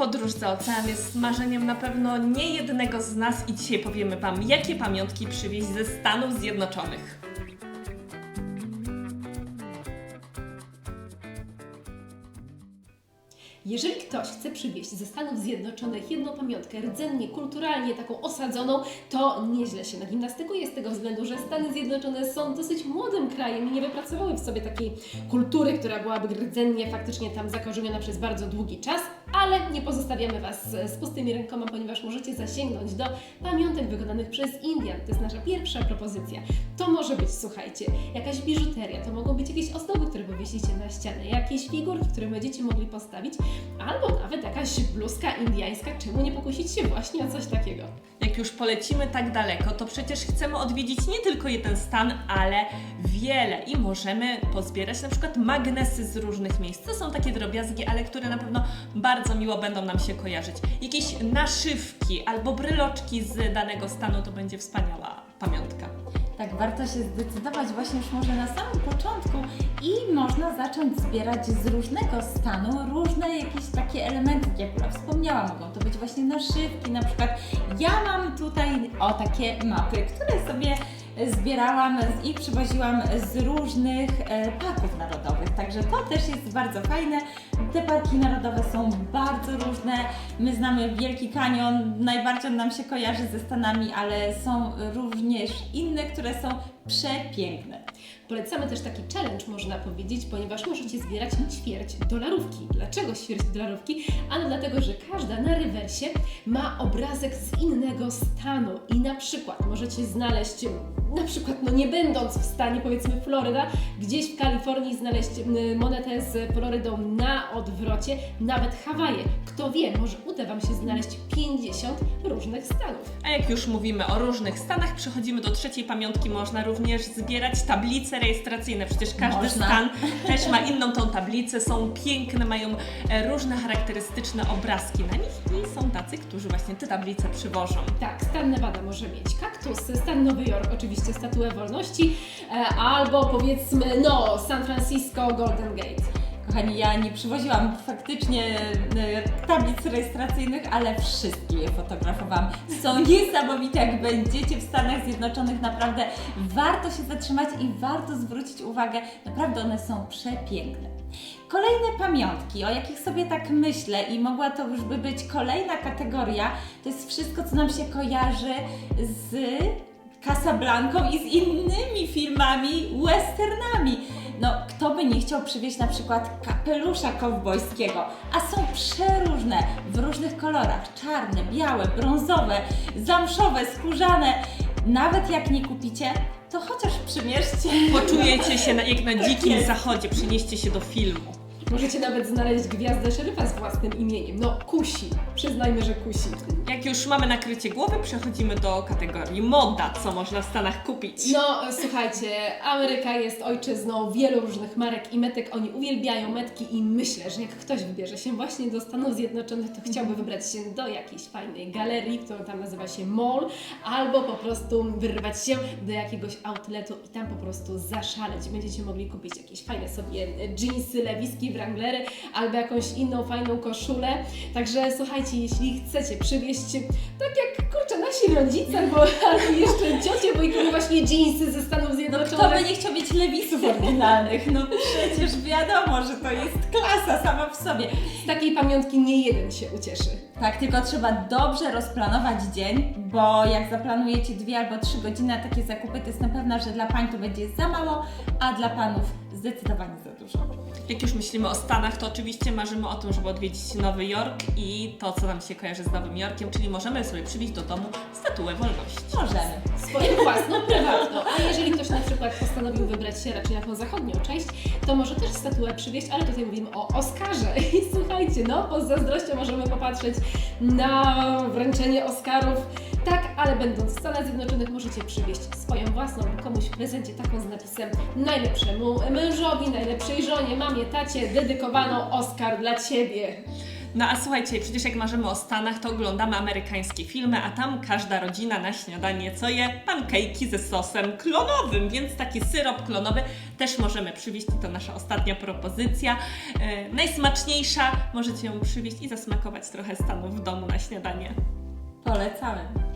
Podróż za ocean jest marzeniem na pewno nie jednego z nas i dzisiaj powiemy Wam, jakie pamiątki przywieźć ze Stanów Zjednoczonych. Jeżeli ktoś chce przywieźć ze Stanów Zjednoczonych jedną pamiątkę rdzennie, kulturalnie taką osadzoną, to nieźle się nagimnastykuje z tego względu, że Stany Zjednoczone są dosyć młodym krajem i nie wypracowały w sobie takiej kultury, która byłaby rdzennie faktycznie tam zakorzeniona przez bardzo długi czas, ale nie pozostawiamy Was z pustymi rękoma, ponieważ możecie zasięgnąć do pamiątek wykonanych przez Indian. To jest nasza pierwsza propozycja. To może być, słuchajcie, jakaś biżuteria, to mogą być jakieś ozdoby, które powiesicie na ścianę, jakieś figurki, które będziecie mogli postawić, albo nawet jakaś bluzka indiańska, czemu nie pokusić się właśnie o coś takiego. Jak już polecimy tak daleko, to przecież chcemy odwiedzić nie tylko jeden stan, ale wiele i możemy pozbierać na przykład magnesy z różnych miejsc. To są takie drobiazgi, ale które na pewno bardzo miło będą nam się kojarzyć. Jakieś naszywki albo bryloczki z danego stanu to będzie wspaniała pamiątka. Tak, warto się zdecydować właśnie już może na samym początku i można zacząć zbierać z różnego stanu różne jakieś takie elementy, jak Ula wspomniała, mogą to być właśnie naszywki, na przykład ja mam tutaj o takie mapy, które sobie zbierałam i przywoziłam z różnych e, parków narodowych, także to też jest bardzo fajne. Te parki narodowe są bardzo różne. My znamy Wielki Kanion, najbardziej on nam się kojarzy ze Stanami, ale są również inne, które są przepiękne. Polecamy też taki challenge, można powiedzieć, ponieważ możecie zbierać ćwierć dolarówki. Dlaczego ćwierć dolarówki? Ano dlatego, że każda na rewersie ma obrazek z innego stanu i na przykład możecie znaleźć, na przykład, no nie będąc w stanie, powiedzmy Floryda, gdzieś w Kalifornii znaleźć monetę z Florydą na odwrocie, nawet Hawaje. Kto wie, może uda Wam się znaleźć 50 różnych stanów. A jak już mówimy o różnych stanach, przechodzimy do trzeciej pamiątki. Można również zbierać tablice rejestracyjne. Przecież każdy Można. stan też ma inną tą tablicę. Są piękne, mają e, różne charakterystyczne obrazki na nich i są tacy, którzy właśnie te tablice przywożą. Tak, stan Nevada może mieć kaktus, stan Nowy Jork oczywiście statuę wolności, e, albo powiedzmy, no, San Francisco Golden Gate. Kochani, ja nie przywoziłam faktycznie e, tablic rejestracyjnych, ale wszystkie je fotografowałam. Są niesamowite, jak będziecie w Stanach Zjednoczonych, naprawdę warto się zatrzymać i warto zwrócić uwagę, naprawdę one są przepiękne. Kolejne pamiątki, o jakich sobie tak myślę i mogła to już by być kolejna kategoria, to jest wszystko, co nam się kojarzy z Casablanką i z innymi filmami, westernami. No, kto by nie chciał przywieźć na przykład kapelusza kowbojskiego, a są przeróżne, w różnych kolorach, czarne, białe, brązowe, zamszowe, skórzane. Nawet jak nie kupicie, to chociaż przymierzcie. Poczujecie się na, jak na dzikim zachodzie, przenieście się do filmu. Możecie nawet znaleźć gwiazdę szeryfa z własnym imieniem. No, kusi. Przyznajmy, że kusi. Jak już mamy nakrycie głowy, przechodzimy do kategorii moda, co można w Stanach kupić. No, słuchajcie, Ameryka jest ojczyzną wielu różnych marek i metek. Oni uwielbiają metki i myślę, że jak ktoś wybierze się właśnie do Stanów Zjednoczonych, to chciałby wybrać się do jakiejś fajnej galerii, która tam nazywa się mall, albo po prostu wyrwać się do jakiegoś outletu i tam po prostu zaszaleć. Będziecie mogli kupić jakieś fajne sobie jeansy, lewiski, wranglery, albo jakąś inną fajną koszulę. Także słuchajcie, jeśli chcecie przywieźć, tak jak kurczę, nasi rodzice, albo, albo jeszcze ciocie, bo i właśnie jeansy ze Stanów No Zjednoczonych. kto by nie chciał mieć lewisów oryginalnych? No przecież wiadomo, że to jest klasa sama w sobie. Z takiej pamiątki nie jeden się ucieszy. Tak, tylko trzeba dobrze rozplanować dzień, bo jak zaplanujecie dwie albo trzy godziny na takie zakupy, to jestem pewna, że dla pań to będzie za mało, a dla panów zdecydowanie za dużo. Jak już myślimy o Stanach, to oczywiście marzymy o tym, żeby odwiedzić Nowy Jork i to, co nam się kojarzy z Nowym Jorkiem, czyli możemy sobie przywieźć do domu statuę wolności. Możemy. Swoją własną, prywatną. A jeżeli ktoś na przykład postanowił wybrać się raczej na tą zachodnią część, to może też statuę przywieźć, ale tutaj mówimy o Oscarze. I słuchajcie, no, bo z zazdrością możemy popatrzeć na wręczenie Oscarów. Tak, ale będąc w Stanach Zjednoczonych możecie przywieźć swoją własną komuś w prezencie taką z napisem najlepszemu mężowi, najlepszej żonie, mamie, tacie, dedykowaną Oscar dla Ciebie. No a słuchajcie, przecież jak marzymy o Stanach, to oglądamy amerykańskie filmy, a tam każda rodzina na śniadanie co je? Pankejki ze sosem klonowym, więc taki syrop klonowy też możemy przywieźć i to nasza ostatnia propozycja. E, najsmaczniejsza, możecie ją przywieźć i zasmakować trochę Stanów w domu na śniadanie. Polecamy.